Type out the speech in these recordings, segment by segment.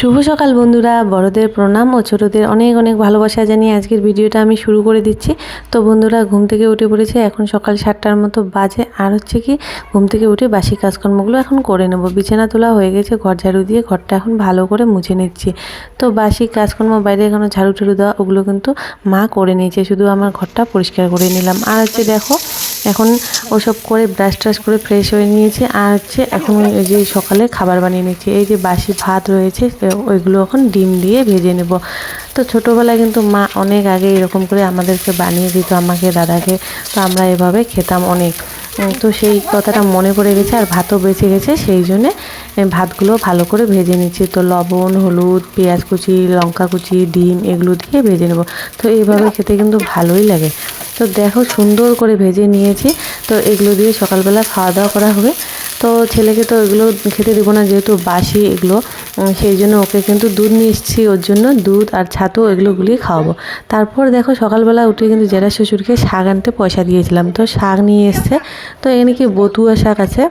শুভ সকাল বন্ধুরা। বড়দের প্রণাম ও ছোটদের অনেক অনেক ভালোবাসা জানিয়ে আজকের ভিডিওটা আমি শুরু করে দিচ্ছি। তো বন্ধুরা, ঘুম থেকে উঠে পড়েছে। এখন সকাল সাতটার মতো বাজে। আর হচ্ছে কি, ঘুম থেকে উঠে বাসি কাজকর্মগুলো এখন করে নেব। বিছানা তোলা হয়ে গেছে, ঘর ঝাড়ু দিয়ে ঘরটা এখন ভালো করে মুছে নিচ্ছি। তো বাসি কাজকর্ম, বাইরে এখনও ঝাড়ু ঝাড়ু দেওয়া, ওগুলো কিন্তু মা করে নিয়েছে। শুধু আমার ঘরটা পরিষ্কার করে নিলাম। আর হচ্ছে দেখো এখন ওসব করে ব্রাশ ট্রাশ করে ফ্রেশ হয়ে নিয়েছে। আর হচ্ছে এখন এই যে সকালে খাবার বানিয়ে নিচ্ছি। এই যে বাসি ভাত রয়েছে ওইগুলো এখন ডিম দিয়ে ভেজে নেব। তো ছোটোবেলায় কিন্তু মা অনেক আগে এরকম করে আমাদেরকে বানিয়ে দিত, আমাকে, দাদাকে। তো আমরা এভাবে খেতাম অনেক। তো সেই কথাটা মনে পড়ে গেছে আর ভাতও বেঁচে গেছে, সেই জন্যে ভাতগুলো ভালো করে ভেজে নিচ্ছি। তো লবণ, হলুদ, পেঁয়াজ কুচি, লঙ্কা কুচি, ডিম এগুলো দিয়ে ভেজে নেব। তো এইভাবে খেতে কিন্তু ভালোই লাগে। তো দেখো সুন্দর করে ভেজে নিয়েছি। তো এগুলো দিয়ে সকালবেলা খাওয়া দাওয়া করা হবে। তো ছেলেকে তো এগুলো খেতে দেবো না যেহেতু বাসি এগুলো। সেই জন্য ওকে কিন্তু দুধ নিয়ে এসেছি, ওর জন্য দুধ আর ছাতু এগুলো গুলিয়ে খাওয়াবো। তারপর দেখো সকালবেলা উঠে কিন্তু জেরা শ্বশুরকে শাক আনতে পয়সা দিয়েছিলাম। তো শাক নিয়ে এসছে। তো এখানে কি বতুয়া শাক আছে।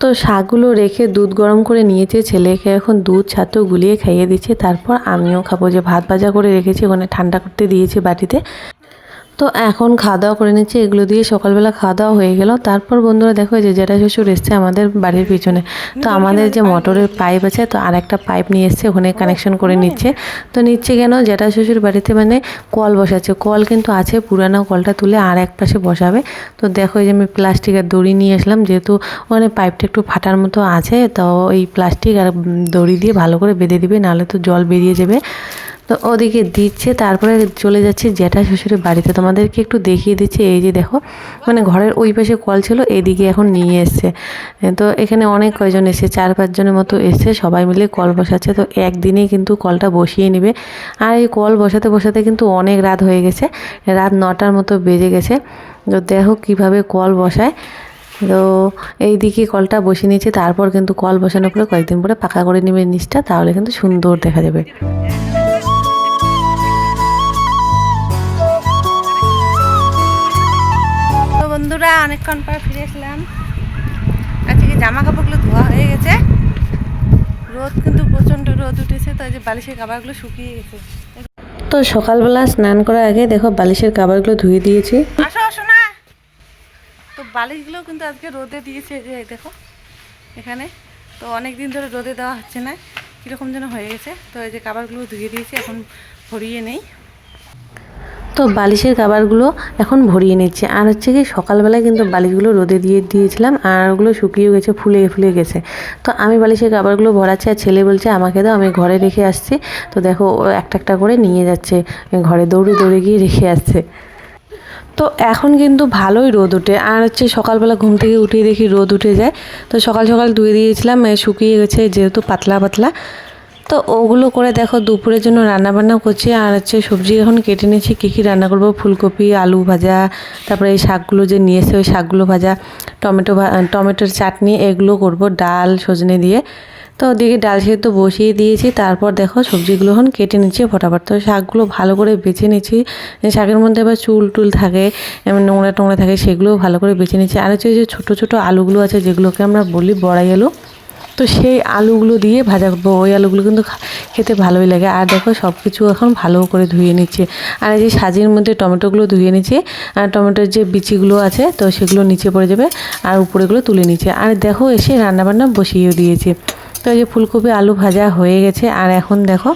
তো শাকগুলো রেখে দুধ গরম করে নিয়েছে। ছেলেকে এখন দুধ, ছাতু গুলিয়ে খাইয়ে দিচ্ছে। তারপর আমিও খাব। যে ভাত ভাজা করে রেখেছি, ওখানে ঠান্ডা করতে দিয়েছি বাটিতে। তো এখন খাওয়া দাওয়া করে নিচ্ছি এগুলো দিয়ে সকালবেলা খাওয়া দাওয়া হয়ে গেল। তারপর বন্ধুরা দেখো যে জেঠা শ্বশুর এসছে আমাদের বাড়ির পিছনে। তো আমাদের যে মোটরের পাইপ আছে তো আর একটা পাইপ নিয়ে এসছে ওখানে কানেকশন করে নিচ্ছে। তো নিচ্ছে কেন? জেঠা শ্বশুর বাড়িতে মানে কল বসাচ্ছে। কল কিন্তু আছে পুরানো কলটা তুলে আর এক পাশে বসাবে। তো দেখো এই যে আমি প্লাস্টিকের দড়ি নিয়ে আসলাম যেহেতু ওখানে পাইপটা একটু ফাটার মতো আছে তো এই প্লাস্টিক আর দড়ি দিয়ে ভালো করে বেঁধে দিবে নাহলে তো জল বেরিয়ে যাবে। তো ওদিকে দিচ্ছে, তারপরে চলে যাচ্ছে জ্যাঠা শ্বশুরের বাড়িতে। তোমাদেরকে একটু দেখিয়ে দিচ্ছে, এই যে দেখো মানে ঘরের ওই পাশে কল ছিল, এদিকে এখন নিয়ে এসছে। তো এখানে অনেক কয়জন এসছে, চার পাঁচজনের মতো এসছে, সবাই মিলে কল বসাচ্ছে। তো একদিনেই কিন্তু কলটা বসিয়ে নেবে। আর এই কল বসাতে বসাতে কিন্তু অনেক রাত হয়ে গেছে, রাত নটার মতো বেজে গেছে। তো দেখো কীভাবে কল বসায়। তো এই দিকে কলটা বসিয়ে নিয়েছে, তারপর কিন্তু কল বসানোর পরে কয়েকদিন পরে পাকা করে নেবে নিচটা, তাহলে কিন্তু সুন্দর দেখা যাবে। বন্ধুরা অনেকক্ষণ পর ফিরে এসলাম। আজকে জামা কাপড়গুলো ধোয়া হয়ে গেছে। রোদ কিন্তু প্রচণ্ড রোদ উঠেছে তো এই যে বালিশের কাবারগুলো শুকিয়ে গেছে। তো সকালবেলা স্নান করার আগে দেখো বালিশের কাবারগুলো ধুয়ে দিয়েছি। আসো আসো না। তো বালিশগুলো কিন্তু আজকে রোদে দিয়েছে এই যে দেখো এখানে। তো অনেক দিন ধরে রোদে দেওয়া হচ্ছে না কীরকম যেন হয়ে গেছে। তো এই যে কাবারগুলো ধুয়ে দিয়েছি এখন ভরিয়ে নেই। তো বালিশের কাবারগুলো এখন ভরিয়ে নিচ্ছে। আর হচ্ছে কি, সকালবেলায় কিন্তু বালিশগুলো রোদে দিয়ে দিয়েছিলাম আর ওগুলো শুকিয়ে গেছে, ফুলে ফুলে গেছে। তো আমি বালিশের কাবারগুলো ভরাচ্ছি আর ছেলে বলছে, আমাকে দাও, আমি ঘরে রেখে আসছি। তো দেখো, ও একটা একটা করে নিয়ে যাচ্ছে, ঘরে দৌড়ে দৌড়ে গিয়ে রেখে আসছে। তো এখন কিন্তু ভালোই রোদ ওঠে। আর হচ্ছে সকালবেলা ঘুম থেকে উঠে দেখি রোদ উঠে যায়। তো সকাল সকাল ধুয়ে দিয়েছিলাম শুকিয়ে গেছে, যেহেতু পাতলা পাতলা। তো ওগুলো করে দেখো, দুপুরের জন্য রান্না বান্না করছি। আর হচ্ছে সবজি এখন কেটে নিয়েছি, কী কী রান্না করব? ফুলকপি, আলু ভাজা, তারপরে এই শাকগুলো যে নিয়ে এসে ওই শাকগুলো ভাজা, টমেটো টমেটোর চাটনি, এগুলো করব ডাল, সজনে দিয়ে। তো ওদিকে ডাল সেদ্ধ বসিয়ে দিয়েছি, তারপর দেখো সবজিগুলো এখন কেটে নিচ্ছি ফটাফট। তো শাকগুলো ভালো করে বেছে নিচ্ছি। শাকের মধ্যে আবার চুল টুল থাকে নোংরা টোংরা থাকে, সেগুলোও ভালো করে বেছে নিচ্ছি। আর হচ্ছে যে ছোটো ছোটো আলুগুলো আছে, যেগুলোকে আমরা বলি বড়াই আলু তো সেই আলুগুলো দিয়ে ভাজা করব। ওই আলুগুলো কিন্তু খেতে ভালোই লাগে। আর দেখো সব কিছু এখন ভালো করে ধুয়ে নিচ্ছে। আর এই যে সাজির মধ্যে টমেটোগুলো ধুয়ে নিচ্ছে, আর টমেটোর যে বিচিগুলো আছে, তো সেগুলো নিচে পড়ে যাবে, আর উপরেগুলো তুলে নিচ্ছে। আর দেখো এসে রান্নাবান্না বসিয়েও দিয়েছে। তো এই যে ফুলকপি আলু ভাজা হয়ে গেছে। আর এখন দেখো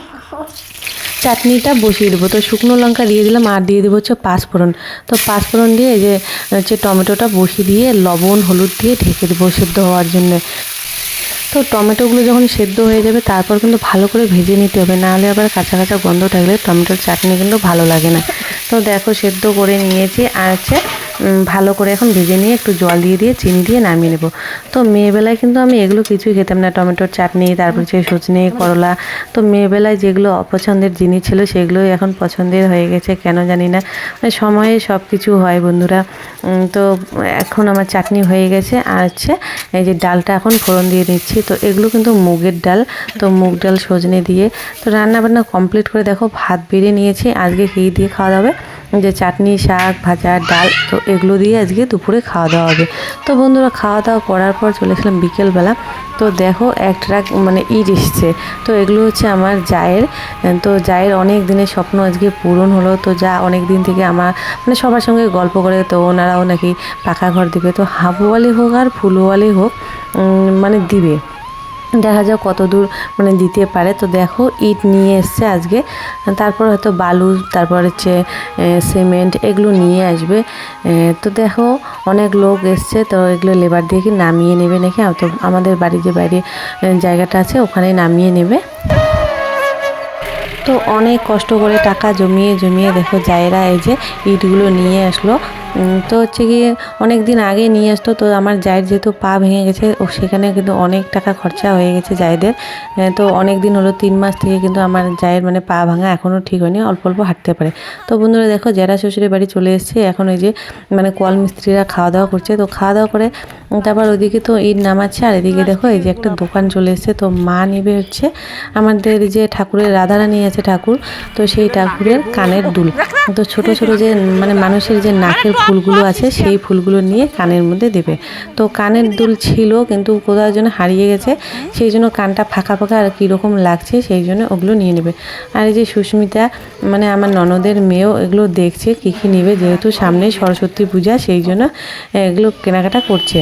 চাটনিটা বসিয়ে দেবো। তো শুকনো লঙ্কা দিয়ে দিলাম, আর দিয়ে দেবো হচ্ছে পাঁচফোড়ন। তো পাঁচফোড়ন দিয়ে এই যে, হচ্ছে টমেটোটা বসিয়ে দিয়ে লবণ, হলুদ দিয়ে ঢেকে দেবো সেদ্ধ হওয়ার জন্যে। তো টমেটোগুলো যখন সেদ্ধ হয়ে যাবে, তারপর কিন্তু ভালো করে ভেজে নিতে হবে। নাহলে আবার কাঁচা কাঁচা গন্ধ থাকলে টমেটোর চাটনি কিন্তু ভালো লাগে না। তো দেখো, সেদ্ধ করে নিয়েছি। আর হচ্ছে ভালো করে এখন ভেজে নিয়ে একটু জল দিয়ে দিয়ে চিনি দিয়ে নামিয়ে নেব। তো মেয়েবেলায় কিন্তু আমি এগুলো কিছুই খেতাম না। টমেটোর চাটনি, তারপর হচ্ছে সজনে, করলা। তো মেয়েবেলায় যেগুলো অপছন্দের জিনিস ছিল সেগুলোই এখন পছন্দের হয়ে গেছে, কেন জানি না। মানে সময়ে সব কিছু হয় বন্ধুরা। তো এখন আমার চাটনি হয়ে গেছে। আর হচ্ছে এই যে ডালটা এখন ফোড়ন দিয়ে নিচ্ছি। তো এগুলো কিন্তু মুগের ডাল। তো মুগ ডাল, সজনে দিয়ে। তো রান্না বান্না কমপ্লিট করে দেখো, ভাত বেড়ে নিয়েছি। আজকে কী দিয়ে খাওয়া দাবে যে চাটনি, শাক, ভাজা, ডাল, তো এগুলো দিয়ে আজকে দুপুরে খাওয়া দাওয়া হবে। তো বন্ধুরা, খাওয়া দাওয়া করার পর চলে এসলাম বিকেলবেলা। তো দেখো, এক ট্রাক মানে ইট এসছে। তো এগুলো হচ্ছে আমার জায়ের। তো জায়ের অনেক দিনের স্বপ্ন আজকে পূরণ হলো। তো যা অনেক দিন থেকে আমার মানে সবার সঙ্গে গল্প করে, তো ওনারাও নাকি পাকা ঘর দিবে। তো হাবুওয়ালি হোক আর ফুলওয়ালি হোক মানে দিবে। দেখা যাক কত দূর মানে দিতে পারে। তো দেখো, ইট নিয়ে এসছে আজকে। তারপর হয়তো বালু, তারপর হচ্ছে সিমেন্ট এগুলো নিয়ে আসবে। তো দেখো, অনেক লোক এসছে। তো এগুলো লেবার দিয়ে কি নামিয়ে নেবে নাকি? তো আমাদের বাড়ি যে বাইরে জায়গাটা আছে ওখানে নামিয়ে নেবে। তো অনেক কষ্ট করে টাকা জমিয়ে জমিয়ে দেখো জায়রা এই যে ইটগুলো নিয়ে আসলো। তো হচ্ছে গিয়ে অনেক দিন আগে নিয়ে আসতো, তো আমার জায়ের যেহেতু পা ভেঙে গেছে, ও সেখানে কিন্তু অনেক টাকা খরচা হয়ে গেছে জায়েদের। তো অনেক দিন হলো, তিন মাস থেকে কিন্তু আমার জায়ের মানে পা ভাঙা এখনও ঠিক হয়নি, অল্প অল্প হাঁটতে পারে। তো বন্ধুরা দেখো জেরা শ্বশুরের বাড়ি চলে এসেছে, এখন ওই যে মানে কল মিস্ত্রিরা খাওয়া দাওয়া করছে, তো খাওয়া দাওয়া করে তারপর ওইদিকে তো ঈদ নামাচ্ছে, আর এদিকে দেখো এই যে একটা দোকান চলে এসেছে, তো মা নেবে হচ্ছে আমাদের যে ঠাকুরের, রাধারানী আছে ঠাকুর, তো সেই ঠাকুরের কানের দুল। তো ছোট ছোট যে মানে মানুষের যে নাকের ফুলগুলো আছে, সেই ফুলগুলো নিয়ে কানের মধ্যে দেবে। তো কানের দুল ছিল, কিন্তু কোথাও জন্য হারিয়ে গেছে, সেই জন্য কানটা ফাঁকা ফাঁকা আর কীরকম লাগছে, সেই জন্য ওগুলো নিয়ে নেবে। আর এই যে সুস্মিতা মানে আমার ননদের মেয়েও এগুলো দেখছে, কী কী নেবে, যেহেতু সামনে সরস্বতী পূজা, সেই জন্য এগুলো কেনাকাটা করছে।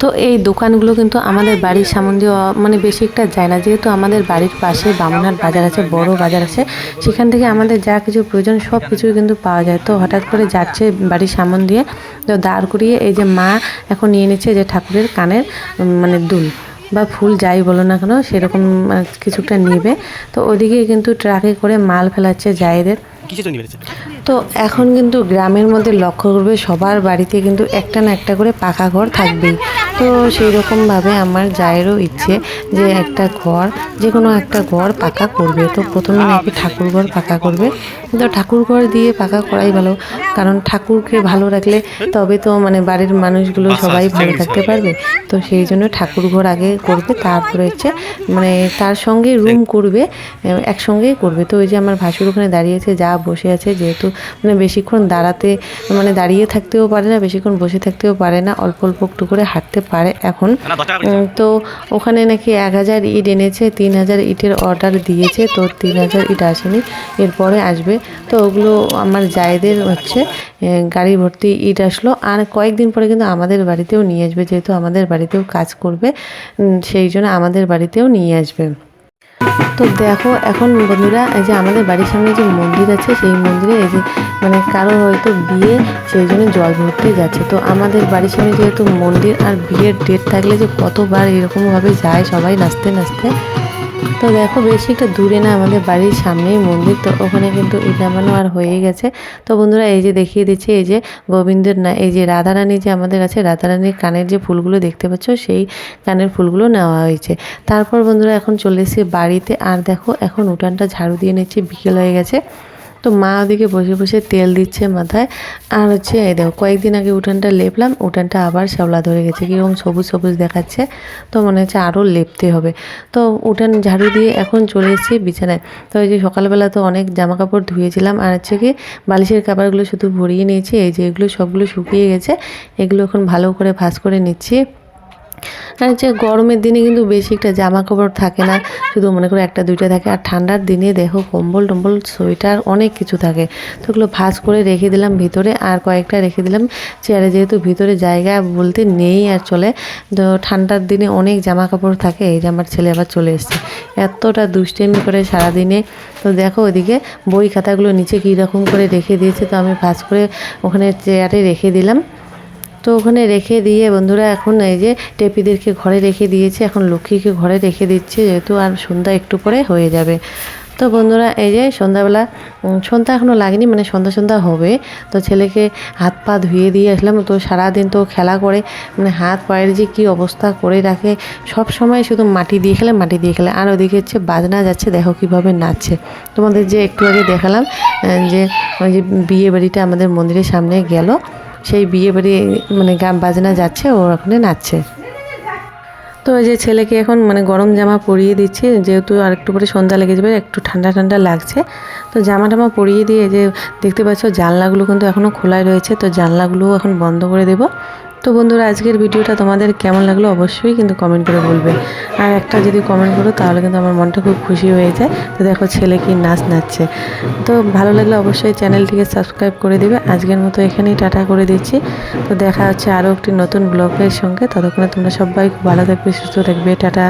তো এই দোকানগুলো কিন্তু আমাদের বাড়ির সামনে দিয়ে মানে বেশি একটা যায় না। যেহেতু আমাদের বাড়ির পাশে বামুনহাট বাজার আছে বড় বাজার আছে সেখান থেকে আমাদের যা কিছু প্রয়োজন সব কিছুই কিন্তু পাওয়া যায়। তো হঠাৎ করে যাচ্ছে বাড়ির সামন দিয়ে তো দাঁড় করিয়ে এই যে মা এখন নিয়ে নিচ্ছে যে ঠাকুরের কানের মানে দুল। বা ফুল যাই বলো না কেন সেরকম কিছুটা নেবে। তো ওদিকে কিন্তু ট্রাকে করে মাল ফেলাচ্ছে জায়েদের। তো এখন কিন্তু গ্রামের মধ্যে লক্ষ্য করবে সবার বাড়িতে কিন্তু একটা না একটা করে পাকা ঘর থাকবেই। তো সেই রকমভাবে আমার জায়েরও ইচ্ছে যে একটা ঘর যে কোনো একটা ঘর পাকা করবে। তো প্রথমে নাকি ঠাকুর ঘর পাকা করবে। তো ঠাকুর ঘর দিয়ে পাকা করাই ভালো। কারণ ঠাকুরকে ভালো রাখলে তবে তো মানে বাড়ির মানুষগুলো সবাই ভালো থাকতে পারবে। তো সেই জন্য ঠাকুর ঘর আগে করবে তারপরে হচ্ছে মানে তার সঙ্গে রুম করবে একসঙ্গেই করবে। তো ওই যে আমার ভাসুর ওখানে দাঁড়িয়েছে যা বসে আছে যেহেতু মানে বেশিক্ষণ দাঁড়াতে মানে দাঁড়িয়ে থাকতেও পারে না বেশিক্ষণ বসে থাকতেও পারে না অল্প অল্প একটু করে হাঁটতে পারে এখন। তো ওখানে নাকি এক হাজার ইট এনেছে তিন হাজার ইটের অর্ডার দিয়েছে তো তিন হাজার ইট আসেনি এরপরে আসবে। তো ওগুলো আমার জায়েদের হচ্ছে গাড়ি ভর্তি ইট আসলো। আর কয়েকদিন পরে কিন্তু আমাদের বাড়িতেও নিয়ে আসবে যেহেতু আমাদের বাড়িতেও কাজ করবে সেই জন্য আমাদের বাড়িতেও নিয়ে আসবে। তো দেখো, এখন বন্ধুরা এই যে আমাদের বাড়ির সামনে যে মন্দির আছে, সেই মন্দিরে এই যে মানে কারও হয়তো বিয়ে, সেই জন্য জল ভরতে যাচ্ছে। তো আমাদের বাড়ির সামনে যেহেতু মন্দির আর বিয়ের ডেট থাকলে যে কতবার এরকমভাবে যায় সবাই নাচতে নাচতে তো দেখো বেশি একটা দূরে না আমাদের বাড়ির সামনেই মন্দির, তো ওখানে কিন্তু ইট নামানো আর হয়ে গেছে। তো বন্ধুরা, এই যে দেখিয়ে দিচ্ছে, এই যে গোবিন্দের না, এই যে রাধারানী যে আমাদের আছে, রাধারানীর কানের যে ফুলগুলো দেখতে পাচ্ছ, সেই কানের ফুলগুলো নেওয়া হয়েছে। তারপর বন্ধুরা, এখন চলে এসেছি বাড়িতে। আর দেখো, এখন উঠানটা ঝাড়ু দিয়ে নিচ্ছি, বিকেল হয়ে গেছে। তো মা ওদিকে বসে বসে তেল দিচ্ছে মাথায়। আর হচ্ছে, এই দেখো, কয়েকদিন আগে উঠানটা লেপলাম, উঠানটা আবার শ্যাওলা ধরে গেছে, কীরকম সবুজ সবুজ দেখাচ্ছে। তো মনে হচ্ছে আরও লেপতে হবে। তো উঠান ঝাড়ু দিয়ে এখন চলে এসেছি বিছানায়। তো এই যে সকালবেলা তো অনেক জামা কাপড় ধুয়েছিলাম, আর হচ্ছে কি, বালিশের কাপড়গুলো শুধু ভরিয়ে নিয়েছি, এই যে এগুলো সবগুলো শুকিয়ে গেছে, এগুলো এখন ভালো করে ভাঁজ করে নিচ্ছি। আর হচ্ছে গরমের দিনে কিন্তু বেশি একটা জামা কাপড় থাকে না। শুধু মনে করো একটা, দুইটা থাকে। আর ঠান্ডার দিনে দেখো, কম্বল, টম্বল, সোয়েটার, অনেক কিছু থাকে। তো ওগুলো ভাঁজ করে রেখে দিলাম ভিতরে। আর কয়েকটা রেখে দিলাম চেয়ারে, যেহেতু ভিতরে জায়গা বলতে নেই আর চলে। তো ঠান্ডার দিনে অনেক জামা কাপড় থাকে। এই যে আমার ছেলে আবার চলে এসছে। এতটা দুষ্টেমি করে সারাদিনে। তো দেখো ওদিকে বই খাতাগুলো নিচে কীরকম করে রেখে দিয়েছে। তো আমি ভাঁজ করে ওখানে চেয়ারে রেখে দিলাম। তো ওখানে রেখে দিয়ে বন্ধুরা এখন এই যে টেপিদেরকে ঘরে রেখে দিয়েছে, এখন লক্ষ্মীকে ঘরে রেখে দিচ্ছে, যেহেতু আর সন্ধ্যা একটু পরে হয়ে যাবে। তো বন্ধুরা এই যে সন্ধ্যাবেলা সন্ধ্যা এখনও লাগেনি মানে সন্ধ্যা সন্ধ্যা হবে। তো ছেলেকে হাত পা ধুয়ে দিয়ে আসলাম, তো সারাদিন তো খেলা করে মানে হাত পায়ের যে কী অবস্থা করে রাখে, সব সময় শুধু মাটি দিয়ে খেলে, মাটি দিয়ে খেলে। আর ওদিকে হচ্ছে বাজনা যাচ্ছে, দেখো কীভাবে নাচছে। তোমাদের যে একটু আগে দেখালাম যে ওই যে বিয়ে বাড়িটা আমাদের মন্দিরের সামনে গেল সেই বিয়ে বাড়ি মানে গান বাজনা যাচ্ছে, ও ওখানে নাচছে। তো যে ছেলেকে এখন মানে গরম জামা পরিয়ে দিচ্ছি, যেহেতু আর একটু পরে সন্ধ্যা লেগে যাবে, একটু ঠান্ডা ঠান্ডা লাগছে। তো জামা টামা পরিয়ে দিয়ে যে দেখতে পাচ্ছ, জানলাগুলো কিন্তু এখনও খোলাই রয়েছে, তো জানলাগুলোও এখন বন্ধ করে দেবো। তো বন্ধুরা, আজকের ভিডিওটা তোমাদের কেমন লাগল অবশ্যই কিন্তু কমেন্ট করে বলবে। আর একটা যদি কমেন্ট করো, তাহলে কিন্তু আমার মনটা খুব খুশি হয়ে যায়। তো দেখো ছেলে কি নাচ নাচছে। তো ভালো লাগলে অবশ্যই চ্যানেলটিকে সাবস্ক্রাইব করে দেবে। আজকের মতো এখানেই টাটা করে দিচ্ছি। তো দেখা হচ্ছে আরও একটি নতুন ব্লগের সঙ্গে। ততক্ষণে তোমরা সবাই খুব ভালো থাকবে, সুস্থ থাকবে। টাটা।